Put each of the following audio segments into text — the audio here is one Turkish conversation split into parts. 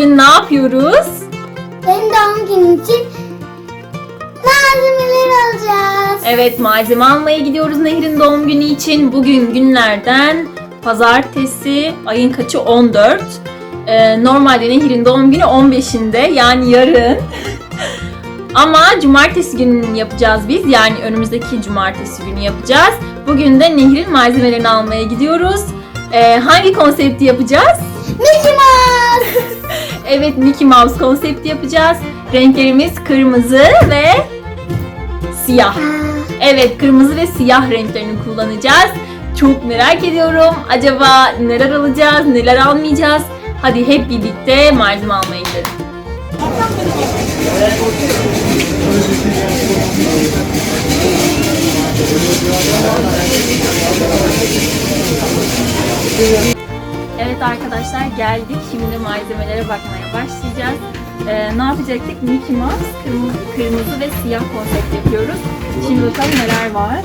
bugün ne yapıyoruz? Benim doğum günüm için malzemeler alacağız. Evet malzeme almaya gidiyoruz Nehir'in doğum günü için. Bugün günlerden pazartesi ayın kaçı 14. Ee, normalde Nehir'in doğum günü 15'inde yani yarın. Ama cumartesi günü yapacağız biz. Yani önümüzdeki cumartesi günü yapacağız. Bugün de Nehir'in malzemelerini almaya gidiyoruz. Ee, hangi konsepti yapacağız? Mickey Mouse. Evet Mickey Mouse konsepti yapacağız. Renklerimiz kırmızı ve siyah. Evet kırmızı ve siyah renklerini kullanacağız. Çok merak ediyorum. Acaba neler alacağız, neler almayacağız? Hadi hep birlikte malzeme almaya gidelim. Evet arkadaşlar geldik. Şimdi malzemelere bakmaya başlayacağız. Ee, ne yapacaktık? Mickey Mouse, kırmızı, kırmızı ve siyah konsept yapıyoruz. Şimdi bakalım neler var.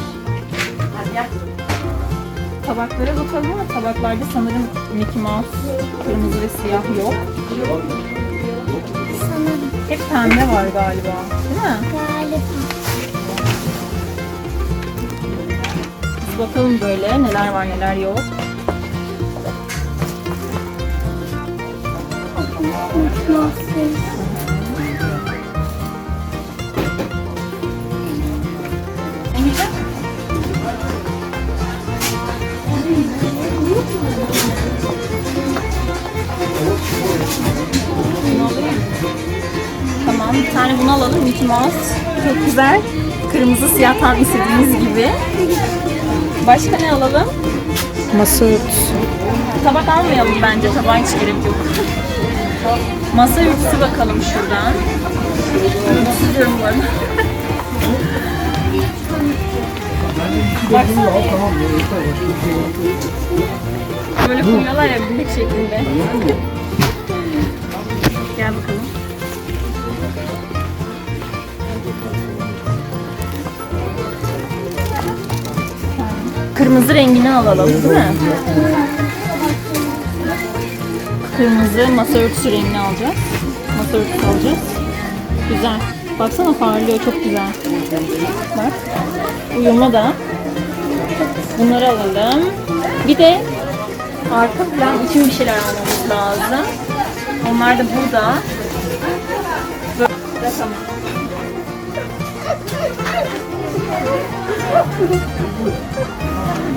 Tabaklara bakalım ama tabaklarda sanırım Mickey Mouse, kırmızı ve siyah yok. sanırım Hep pembe var galiba. Değil mi? galiba. Biz bakalım böyle neler var neler yok. Tamam, bir tane bunu alalım. Mickey Mouse. Çok güzel. Kırmızı siyah tam istediğiniz gibi. Başka ne alalım? Masa örtüsü. Tabak almayalım bence. Tabağa hiç gerek yok. Masa örtüsü bakalım şuradan. Bu arada? Baksana. Böyle koyuyorlar ya büyük şeklinde. Gel bakalım. Kırmızı rengini alalım değil mi? Kırmızı masa örtüsü rengini alacağız. Masa örtüsü alacağız. Güzel. Baksana parlıyor çok güzel. Bak. Uyumlu da. Bunları alalım. Bir de arka plan için bir şeyler almamız lazım. Onlar da burada. Böyle. Tamam.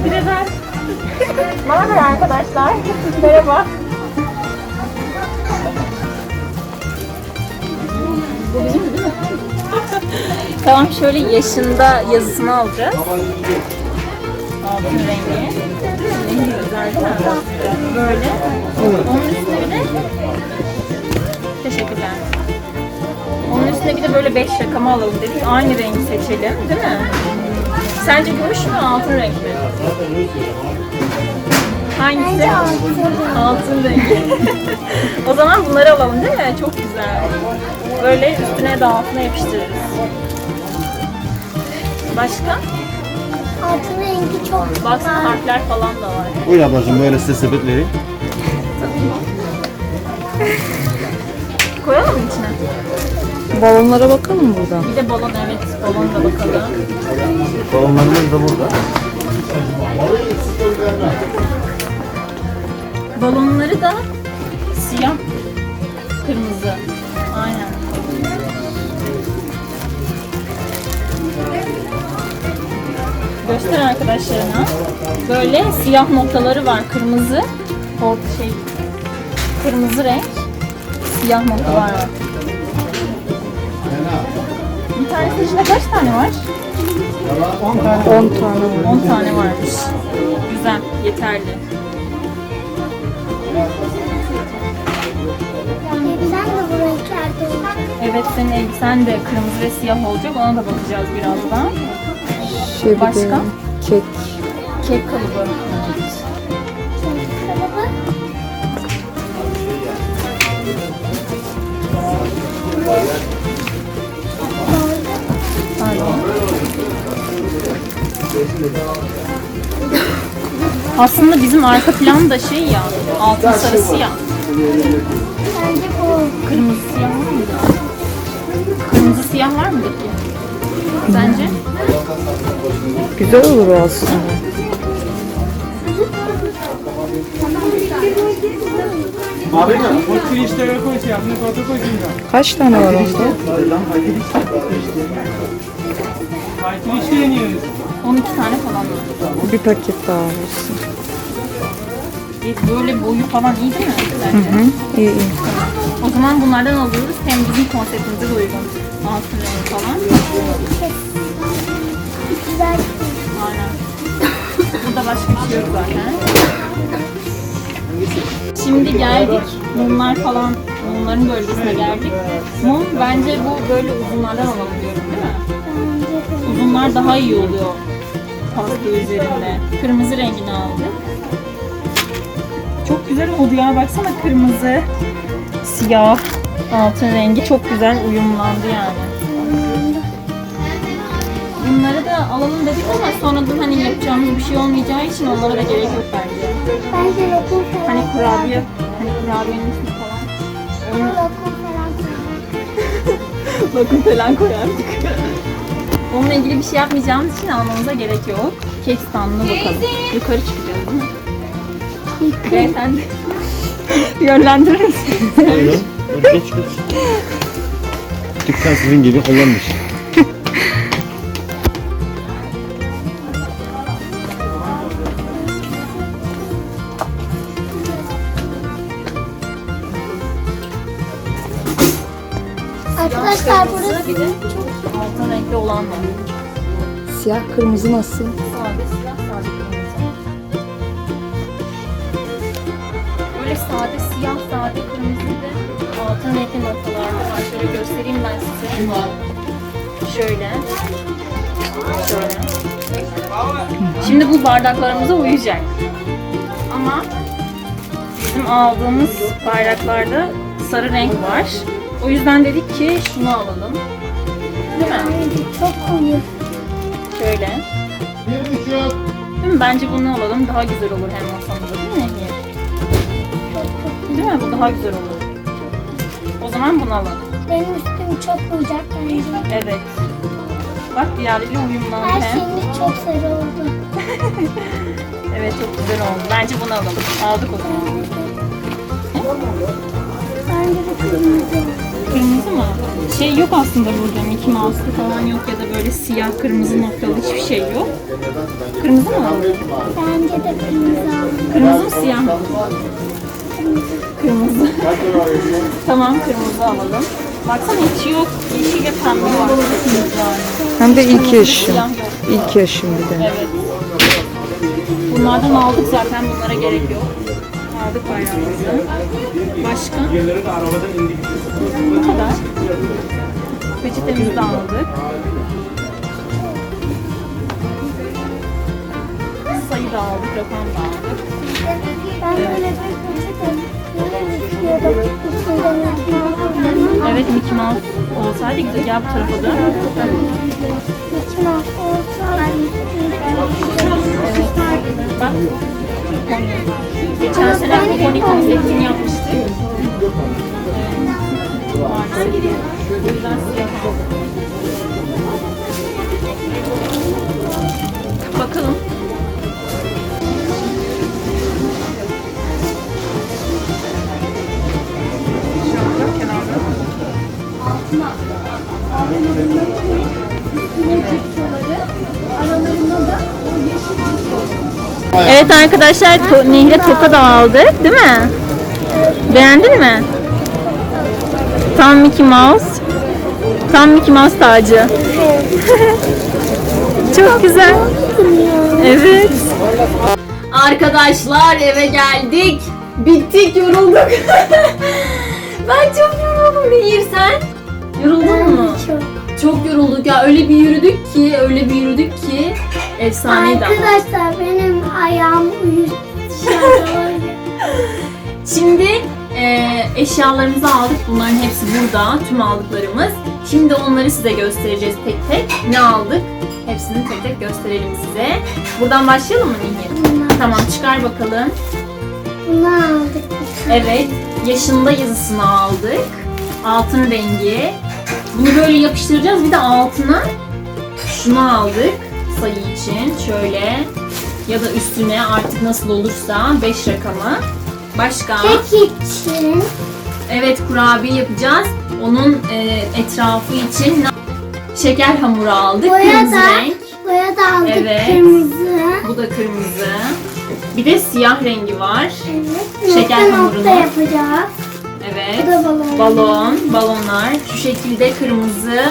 Bir de ben. Merhaba arkadaşlar. Merhaba. Bu bizim değil mi? tamam şöyle yaşında yazısını alacağız. Altın rengi. Rengi güzel zaten. Böyle. Onun üstüne bir de Teşekkürler. Onun üstüne bir de böyle 5 rakamı alalım dedik. Aynı rengi seçelim değil mi? Sence gümüş mü altın renk mi? Hangisi? Bence altın. Altın rengi. o zaman bunları alalım değil mi? Çok güzel. Böyle üstüne de altına yapıştırırız. Başka? Altın rengi çok Baksana harfler falan da var. Buyur ablacığım böyle size sepet vereyim. Koyalım mı içine? Balonlara bakalım mı buradan? Bir de balon evet. Balon da bakalım. Balonlarımız da burada. Balonları da siyah, kırmızı. Göster arkadaşlarına. Böyle siyah noktaları var. Kırmızı, orta şey, kırmızı renk, siyah noktalar var. Bir tanesinin içinde kaç tane var? 10 tane var. 10 tane varmış. Güzel, yeterli. Evet senin elbisen de kırmızı ve siyah olacak. Ona da bakacağız birazdan. Şey bir de Başka? Kek. Kek kalıbı. Pardon. Aslında bizim arka plan da şey ya, altın sarısı ya. Bence bu. Kırmızı siyah var mıdır? Kırmızı siyah var mıdır ki? Sence? Güzel olur o aslında. Kaç tane var onda? 12 tane falan var. Bir paket daha olsun. Böyle boyu falan iyi değil mi? Hı hı. İyi iyi. O zaman bunlardan alıyoruz. Hem bizim konseptimize uygun. Altın falan. Güzel. Aynen. Burada başka bir şey yok zaten. Şimdi geldik. Mumlar falan. Mumların bölgesine geldik. Mum bence bu böyle uzunlardan alalım diyorum değil mi? Uzunlar daha iyi oluyor pasta üzerinde. Kırmızı rengini aldık. Çok güzel oldu ya. Baksana kırmızı, siyah, altın rengi çok güzel uyumlandı yani. Bunları da alalım dedik ama sonradan hani yapacağımız bir şey olmayacağı için onlara da gerek yok bence. Bence lokum falan. Hani kurabiye, hani kurabiyenin üstüne falan. Lokum falan. Bakın falan koyardık. Onunla ilgili bir şey yapmayacağımız için almamıza gerek yok. Kek standına bakalım. Yukarı çıkacağız değil mi? Beyefendi. Yönlendirir misiniz? Dur, Geç geç. Dükkan sizin gibi kullanmış. Arkadaşlar burası bir de altın renkli olan var. Siyah kırmızı nasıl? Sade siyah, sade kırmızı. Böyle sade siyah, sade kırmızı ve altın renkli noktalar var. Şöyle göstereyim ben size. Şöyle. Şöyle. Şimdi bu bardaklarımıza uyacak. Ama bizim aldığımız bardaklarda sarı renk var. O yüzden dedik ki şunu alalım. Değil mi? çok koyu. Şöyle. Değil mi? Bence bunu alalım. Daha güzel olur hem masamızda değil mi Nehir? Değil mi? Bu daha güzel olur. O zaman bunu alalım. Benim üstüm çok uyacak bence. Evet. Bak diğerleriyle uyumlandı Her hem. şeyimiz çok sarı oldu. Evet çok güzel oldu. Bence bunu alalım. Aldık o zaman. Bence de kırmızı. Kırmızı mı? Şey yok aslında burada. Mickey Mouse'lu falan yok ya da böyle siyah kırmızı noktalı hiçbir şey yok. Kırmızı mı alalım? Bence de kırmızı. Kırmızı mı siyah mı? Kırmızı. tamam kırmızı alalım. Baksana hiç yok. Yeşil ve pembe var. Hem de ilk yaşım. İlk yaşım bir de. Evet. Bunlardan aldık zaten bunlara gerek yok. Aldık bayrağımızı. Başka? Bu kadar. Peçetemizi de aldık. Sayı da aldık, rakam da aldık. Evet Mickey Mouse olsaydı güzel. Gel bu tarafa da. Mickey Mouse olsaydı. Bak. Geçen sene Pony konseptini. Maalesef. O yüzden aldım. Bakalım. Evet arkadaşlar to- Nehre toka da aldık değil mi? Beğendin mi? Tam Mickey Mouse. Tam Mickey Mouse tacı. Çok güzel. Evet. Arkadaşlar eve geldik. Bittik yorulduk. ben çok yoruldum Nehir sen. Yoruldun mu? Çok. Çok yorulduk ya öyle bir yürüdük ki öyle bir yürüdük ki efsaneydi ama. Arkadaşlar benim ayağım uyuştu. Şimdi e, eşyalarımızı aldık. Bunların hepsi burada. Tüm aldıklarımız. Şimdi onları size göstereceğiz tek tek. Ne aldık? Hepsini tek tek gösterelim size. Buradan başlayalım mı Nihir? Tamam çıkar bakalım. Bunu aldık. Evet. yaşında yazısını aldık. Altın rengi. Bunu böyle yapıştıracağız. Bir de altına şunu aldık sayı için. Şöyle ya da üstüne artık nasıl olursa 5 rakamı. Başka? Kek için. Evet kurabiye yapacağız. Onun e, etrafı için şeker hamuru aldık. Boya Kırmızı da, renk. boya da aldık Evet. kırmızı. Bu da kırmızı. Bir de siyah rengi var. Evet. Şeker nokta hamurunu. nokta yapacağız. Evet. Bu da balon. Balon, balonlar. Şu şekilde kırmızı,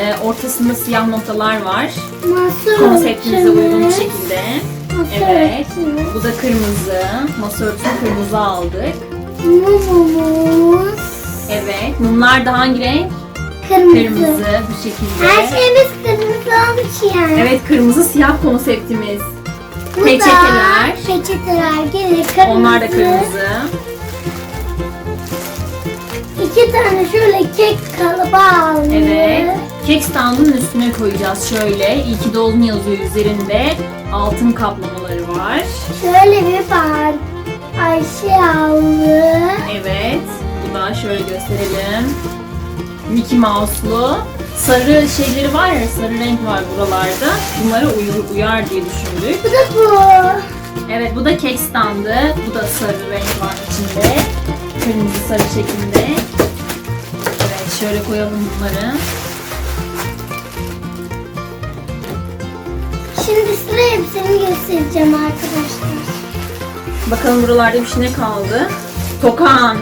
e, ortasında siyah noktalar var. Masa Konseptimize uygun bir şekilde. Masa Evet. örtümüz. Bu da kırmızı. Masa örtüsü kırmızı aldık. Mumumuz. Evet. Mumlar da hangi renk? Kırmızı. Kırmızı bu şekilde. Her şeyimiz kırmızı olmuş yani. Evet kırmızı siyah konseptimiz. Bu Peçeteler. da peçeteler gene kırmızı. Onlar da kırmızı. İki tane şöyle kek kalıbı aldık. Evet. Kek standının üstüne koyacağız şöyle. İyi ki doğdun yazıyor üzerinde. Altın kaplamaları var. Şöyle bir bar Ayşe aldık. Evet. Bu da şöyle gösterelim. Mickey Mouse'lu. Sarı şeyleri var ya, sarı renk var buralarda. Bunlara uyur, uyar diye düşündük. Bu da bu. Evet bu da kek standı. Bu da sarı renk var içinde. Kırmızı sarı şeklinde. Evet şöyle koyalım bunları. Şimdi size hepsini göstereceğim arkadaşlar. Bakalım buralarda bir şey ne kaldı? Tokan.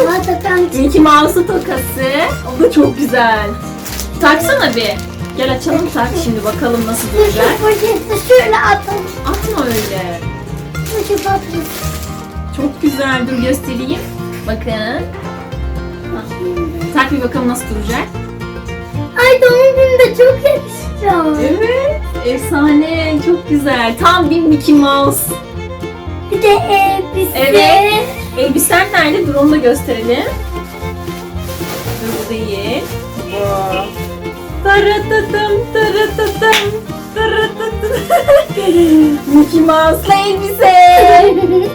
Ama takan Mickey Mouse'u tokası. O da çok güzel. Taksana bir. Gel açalım tak şimdi bakalım nasıl Dur duracak. şu poşeti şöyle atalım. Atma öyle. Şu. Çok güzel. Dur göstereyim. Bakın. Tak bir bakalım nasıl duracak. Ay doğum gününde çok yakışacak. Evet. Efsane. Çok güzel. Tam bir Mickey Mouse. Bir de elbise. Evet. Elbisen nerede? Dur onu da gösterelim. Dur bu değil. Taratatım, taratatım. Mickey Mouse'la elbise.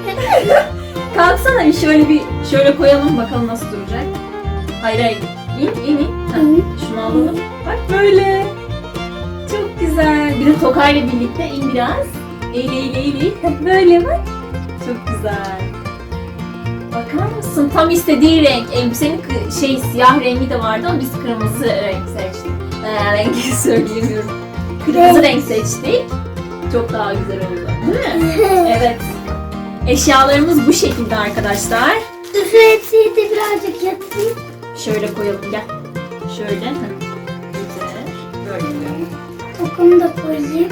Kalksana bir şöyle bir şöyle koyalım bakalım nasıl duracak. Hayır hayır. İn in in. Ha, Şunu alalım. Bak böyle. Güzel. Bir de tokayla birlikte in biraz. Eğil eğil eğil böyle bak. Çok güzel. Bakar mısın? Tam istediği renk. Elbisenin şey siyah rengi de vardı ama biz kırmızı renk seçtik. Ee, rengi söyleyemiyorum. Kırmızı renk seçtik. Çok daha güzel oldu. Değil mi? Evet. Eşyalarımız bu şekilde arkadaşlar. Şu hepsini de birazcık yatayım. Şöyle koyalım gel. Şöyle. Güzel. Böyle Tokamı da koyayım.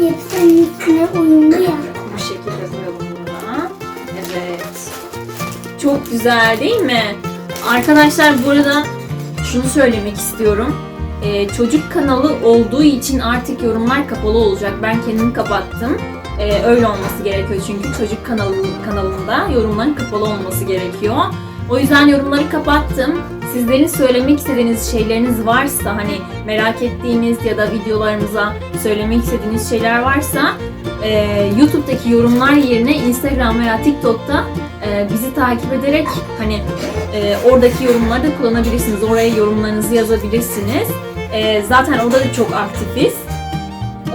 Hepsinin içine uyumlu ya. Bu şekilde koyalım bunu. Evet. Çok güzel değil mi? Arkadaşlar burada şunu söylemek istiyorum. Ee, çocuk kanalı olduğu için artık yorumlar kapalı olacak. Ben kendimi kapattım. Ee, öyle olması gerekiyor çünkü çocuk kanalı kanalında yorumların kapalı olması gerekiyor. O yüzden yorumları kapattım. Sizlerin söylemek istediğiniz şeyleriniz varsa hani merak ettiğiniz ya da videolarımıza söylemek istediğiniz şeyler varsa e, YouTube'daki yorumlar yerine Instagram veya TikTok'ta e, bizi takip ederek hani e, oradaki yorumları da kullanabilirsiniz. Oraya yorumlarınızı yazabilirsiniz. E, zaten orada da çok aktifiz.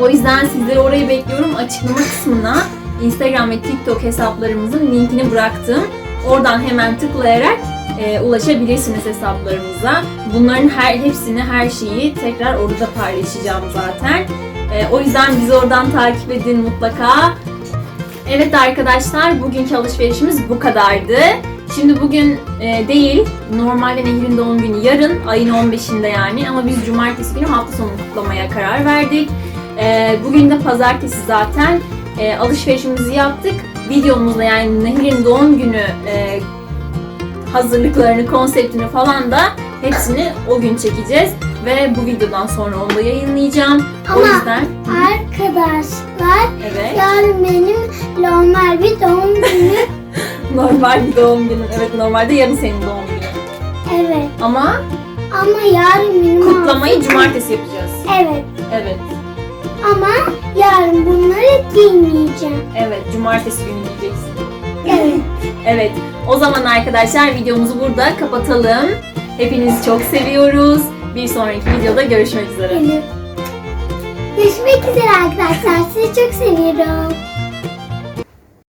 O yüzden sizleri oraya bekliyorum. Açıklama kısmına Instagram ve TikTok hesaplarımızın linkini bıraktım. Oradan hemen tıklayarak e, ulaşabilirsiniz hesaplarımıza. Bunların her hepsini, her şeyi tekrar orada paylaşacağım zaten. E, o yüzden bizi oradan takip edin mutlaka. Evet arkadaşlar, bugünkü alışverişimiz bu kadardı. Şimdi bugün e, değil, normalde Nehir'in doğum günü yarın, ayın 15'inde yani. Ama biz cumartesi günü hafta sonu kutlamaya karar verdik. E, bugün de pazartesi zaten. E, alışverişimizi yaptık. Videomuzda yani Nehir'in doğum günü e, hazırlıklarını, konseptini falan da hepsini o gün çekeceğiz. Ve bu videodan sonra onu da yayınlayacağım. o Ama- yüzden Arkadaşlar evet yarın benim normal bir doğum günü. normal bir doğum günü. Evet normalde yarın senin doğum günün. evet. Ama Ama yarın benim kutlamayı altı- cumartesi yapacağız. Evet. Evet. Ama yarın bunları giymeyeceğim. Evet cumartesi günü diyeceksin. Evet. Evet. O zaman arkadaşlar videomuzu burada kapatalım. Hepinizi çok seviyoruz. Bir sonraki videoda görüşmek üzere. Görüşmek üzere arkadaşlar. Sizi çok seviyorum.